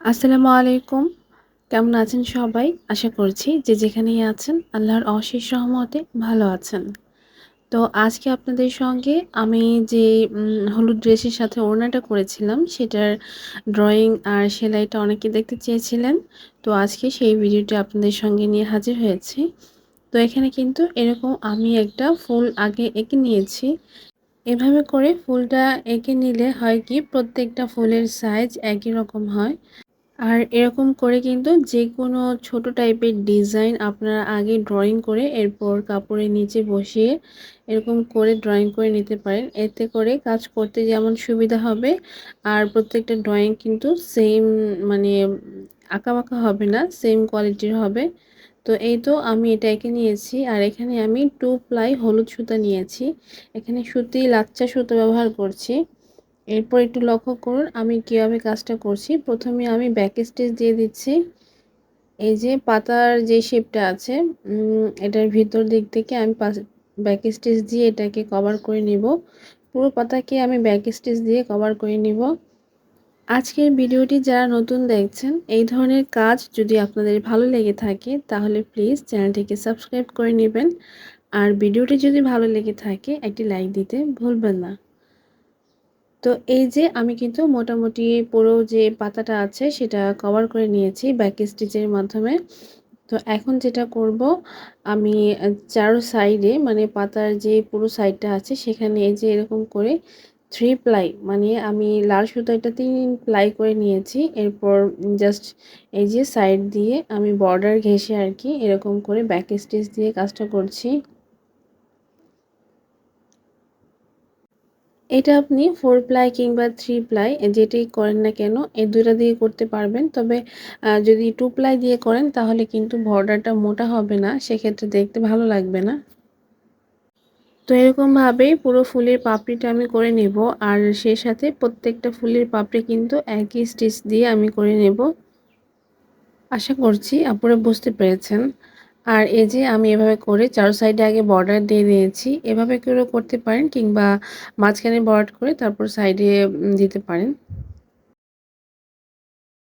আসসালামু আলাইকুম। কেমন আছেন সবাই? আশা করছি যে যেখানেই আছেন, আল্লাহর অশেষ রহমতে ভালো আছেন। তো আজকে আপনাদের সঙ্গে আমি যে হলুদ ড্রেসের সাথে ওড়নাটা করেছিলাম, সেটার ড্রয়িং আর সেলাইটা অনেকে দেখতে চেয়েছিলেন। তো আজকে সেই ভিডিওটি আপনাদের সঙ্গে নিয়ে হাজির হয়েছি। তো এখানে কিন্তু এরকম আমি একটা ফুল আগে এঁকে নিয়েছি। এভাবে করে ফুলটা এঁকে নিলে হয় কি, প্রত্যেকটা ফুলের সাইজ একই রকম হয়। আর এরকম করে কিন্তু যে কোনো ছোট টাইপের ডিজাইন আপনারা আগে ড্রয়িং করে এরপর কাপড়ের নিচে বসিয়ে এরকম করে ড্রয়িং করে নিতে পারেন। এতে করে কাজ করতে যেমন সুবিধা হবে, আর প্রত্যেকটা ড্রয়িং কিন্তু সেম মানে আঁকা হবে না সেম কোয়ালিটির হবে। তো এই তো আমি এটা এঁকে নিয়েছি, আর এখানে আমি টু প্লাই হলুদ সুতা নিয়েছি। এখানে সুতি লাচ্চা সুতো ব্যবহার করছি। এরপর একটু লক্ষ্য করুন, আমি কীভাবে কাজটা করছি। প্রথমে আমি ব্যাক স্টিচ দিয়ে দিচ্ছি। এই যে পাতার যে শেপটা আছে এটার ভিতর দিক থেকে আমি ব্যাক স্টিচ দিয়ে এটাকে কভার করে নিব। পুরো পাতাকে আমি ব্যাক স্টিচ দিয়ে কভার করে নিব। আজকের ভিডিওটি যারা নতুন দেখছেন, এই ধরনের কাজ যদি আপনাদের ভালো লেগে থাকে, তাহলে প্লিজ চ্যানেলটিকে সাবস্ক্রাইব করে নেবেন। আর ভিডিওটি যদি ভালো লেগে থাকে, একটি লাইক দিতে ভুলবেন না। তো এই যে আমি কিন্তু মোটামুটি পুরো যে পাতাটা আছে সেটা কভার করে নিয়েছি ব্যাক স্টিচের মাধ্যমে। তো এখন যেটা করব, আমি চারো সাইডে মানে পাতার যে পুরো সাইডটা আছে সেখানে এই যে এরকম করে থ্রি প্লাই মানে আমি লাল সুতাটা তিন প্লাই করে নিয়েছি। এরপর জাস্ট এই যে সাইড দিয়ে আমি বর্ডার ঘেসে আর কি এরকম করে ব্যাক স্টিচ দিয়ে কাজটা করছি। এটা আপনি ফোর প্লাই কিংবা থ্রি প্লাই যেটাই করেন না কেন এই দুটা দিয়ে করতে পারবেন। তবে যদি টু প্লাই দিয়ে করেন, তাহলে কিন্তু বর্ডারটা মোটা হবে না। সেক্ষেত্রে দেখতে ভালো লাগবে না। তো এরকমভাবেই পুরো ফুলের পাপড়িটা আমি করে নেব। আর সে সাথে প্রত্যেকটা ফুলের পাপড়ি কিন্তু একই স্টিচ দিয়ে আমি করে নেব। আশা করছি আপনারা বুঝতে পেরেছেন। আর এই যে আমি এভাবে করে চারো সাইডে আগে বর্ডার দিয়ে দিয়েছি। এভাবে করেও করতে পারেন কিংবা মাঝখানে বর্ডার করে তারপর সাইডে দিতে পারেন।